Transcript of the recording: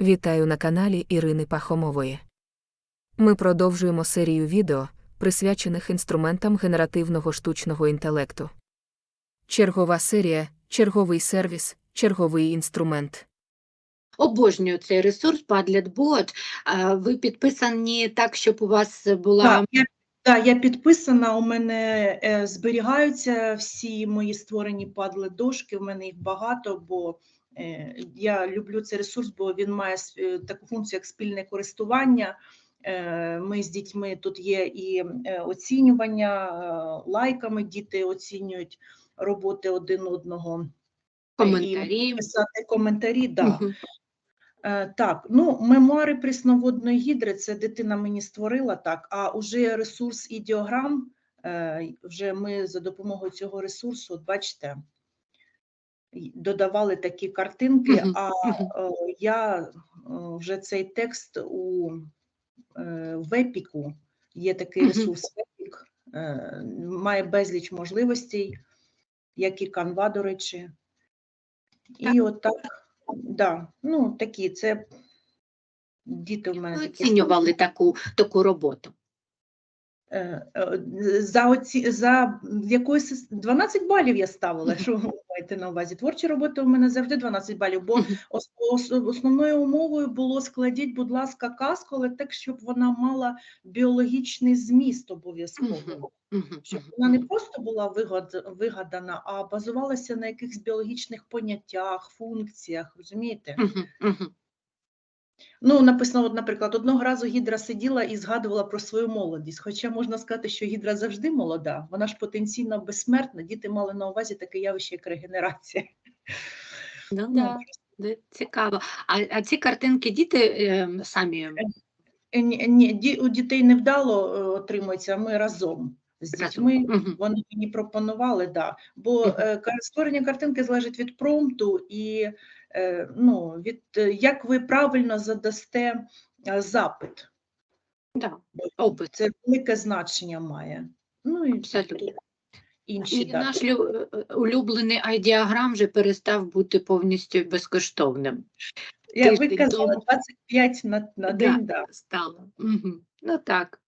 Вітаю на каналі Ірини Пахомової. Ми продовжуємо серію відео, присвячених інструментам генеративного штучного інтелекту. Чергова серія, черговий сервіс, черговий інструмент. Обожнюю цей ресурс Padletbot. Ви підписані так, щоб у вас була Так, я, так, я підписана, у мене е, зберігаються всі мої створені падли дошки, у мене їх багато, бо я люблю цей ресурс, бо він має е, таку функцію, як спільне користування. Е, Ми з дітьми тут є і е, оцінювання е, лайками, діти оцінюють роботи один одного. коментарі. І писати коментарі, да. Е, Так, ну мемуари прісноводної гідри це дитина мені створила так. А уже ресурс ідіограм, е, вже ми за допомогою цього ресурсу, от бачите, додавали такі картинки, а е, я е, вже цей текст у е, Вепіку, є такий ресурс Вепік, має безліч можливостей, як і Canva, до речі. І Так. отак, да, ну такі, це діти в мене такі. оцінювали таку, таку роботу. Е, е, За, оці, за якоюсь 12 балів я ставила, що ви маєте на увазі. Творчі роботи у мене завжди 12 балів, бо основною умовою було складіть, будь ласка, казку, але так, щоб вона мала біологічний зміст обов'язково. Щоб вона не просто була вигадана, а базувалася на якихось біологічних поняттях, функціях, розумієте? Ну, написано, от, наприклад, одного разу Гідра сиділа і згадувала про свою молодість. Хоча можна сказати, що Гідра завжди молода, вона ж потенційно безсмертна. Діти мали на увазі таке явище, як регенерація. Ну, Ну, да, да, цікаво. А, а ці картинки діти е, самі Ні, ні, у дітей невдало е, отримується, а ми разом з дітьми. Вони мені пропонували, да. бо е, створення картинки залежить від промпту і е, ну, від е, як ви правильно задасте е, запит. Да. Опит. Це велике значення має. Ну і Абсолютно. інші І наш е, улюблений айдіаграм вже перестав бути повністю безкоштовним. Я ви казала 25 на, на Да. день, да. Стало. Мгм. Ну так.